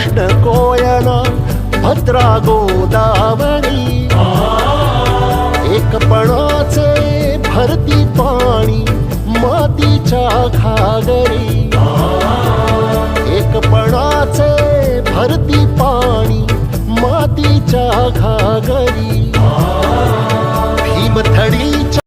कृष्ण कोयना भद्रा गोदावरी एकपणाचे भरती पाणी मातीच्या घागरी. एकपणाचे भरती पाणी मातीच्या घागरी.